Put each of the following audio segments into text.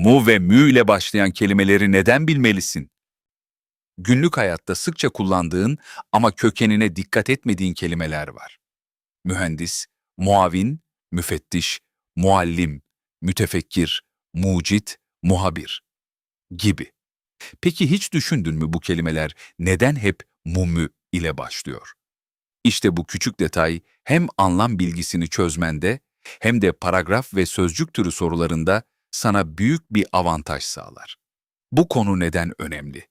Mu ve mü ile başlayan kelimeleri neden bilmelisin? Günlük hayatta sıkça kullandığın ama kökenine dikkat etmediğin kelimeler var. Mühendis, muavin, müfettiş, muallim, mütefekkir, mucit, muhabir gibi. Peki hiç düşündün mü bu kelimeler neden hep mumü ile başlıyor? İşte bu küçük detay hem anlam bilgisini çözmende hem de paragraf ve sözcük türü sorularında sana büyük bir avantaj sağlar. Bu konu neden önemli?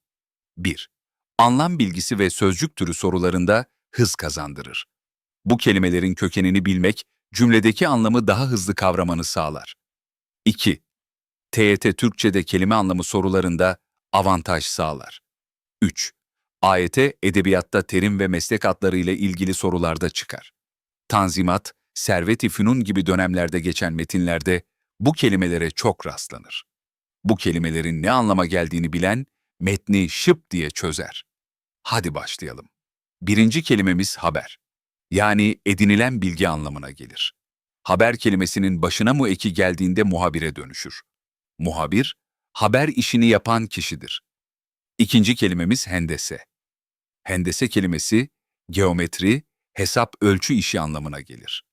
1. Anlam bilgisi ve sözcük türü sorularında hız kazandırır. Bu kelimelerin kökenini bilmek, cümledeki anlamı daha hızlı kavramanı sağlar. 2. TYT Türkçe'de kelime anlamı sorularında avantaj sağlar. 3. AYT edebiyatta terim ve meslek adları ile ilgili sorularda çıkar. Tanzimat, Servet-i Fünun gibi dönemlerde geçen metinlerde bu kelimelere çok rastlanır. Bu kelimelerin ne anlama geldiğini bilen metni şıp diye çözer. Hadi başlayalım. Birinci kelimemiz haber. Yani edinilen bilgi anlamına gelir. Haber kelimesinin başına mu eki geldiğinde muhabire dönüşür. Muhabir, haber işini yapan kişidir. İkinci kelimemiz hendese. Hendese kelimesi geometri, hesap ölçü işi anlamına gelir.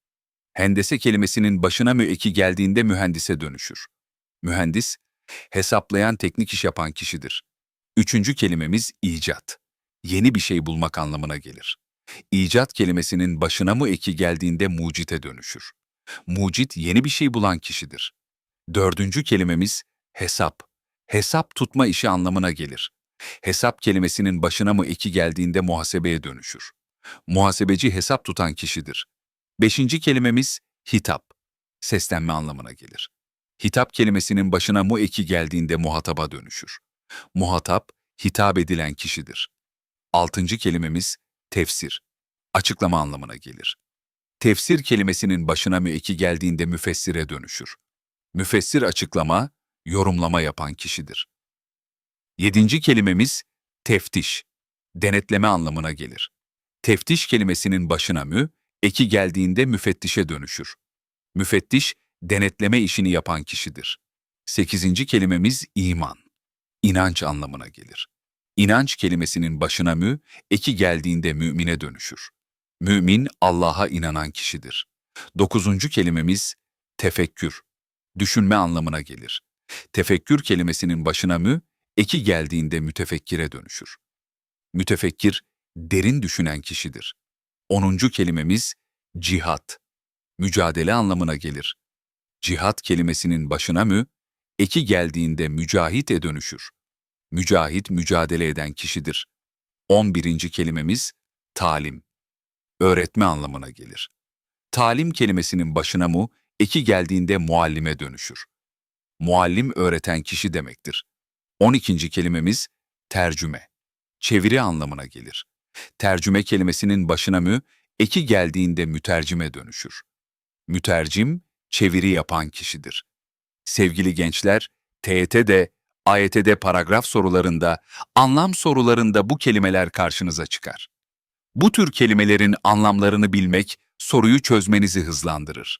Hendese kelimesinin başına mü eki geldiğinde mühendise dönüşür. Mühendis, hesaplayan teknik iş yapan kişidir. Üçüncü kelimemiz icat. Yeni bir şey bulmak anlamına gelir. İcat kelimesinin başına mı eki geldiğinde mucite dönüşür. Mucit yeni bir şey bulan kişidir. Dördüncü kelimemiz hesap. Hesap tutma işi anlamına gelir. Hesap kelimesinin başına mı eki geldiğinde muhasebeye dönüşür. Muhasebeci hesap tutan kişidir. Beşinci kelimemiz hitap. Seslenme anlamına gelir. Hitap kelimesinin başına mu eki geldiğinde muhataba dönüşür. Muhatap, hitap edilen kişidir. Altıncı kelimemiz tefsir. Açıklama anlamına gelir. Tefsir kelimesinin başına mü eki geldiğinde müfessire dönüşür. Müfessir açıklama, yorumlama yapan kişidir. Yedinci kelimemiz teftiş. Denetleme anlamına gelir. Teftiş kelimesinin başına mü, eki geldiğinde müfettişe dönüşür. Müfettiş, denetleme işini yapan kişidir. Sekizinci kelimemiz iman. İnanç anlamına gelir. İnanç kelimesinin başına mü, eki geldiğinde mümine dönüşür. Mümin, Allah'a inanan kişidir. Dokuzuncu kelimemiz tefekkür. Düşünme anlamına gelir. Tefekkür kelimesinin başına mü, eki geldiğinde mütefekkire dönüşür. Mütefekkir, derin düşünen kişidir. Onuncu kelimemiz cihat. Mücadele anlamına gelir. Cihat kelimesinin başına mü, eki geldiğinde mücahite dönüşür. Mücahit mücadele eden kişidir. On birinci kelimemiz talim. Öğretme anlamına gelir. Talim kelimesinin başına mu, eki geldiğinde muallime dönüşür. Muallim öğreten kişi demektir. 12. kelimemiz tercüme. Çeviri anlamına gelir. Tercüme kelimesinin başına mü, eki geldiğinde mütercime dönüşür. Mütercim, çeviri yapan kişidir. Sevgili gençler, TYT'de, AYT'de paragraf sorularında, anlam sorularında bu kelimeler karşınıza çıkar. Bu tür kelimelerin anlamlarını bilmek soruyu çözmenizi hızlandırır.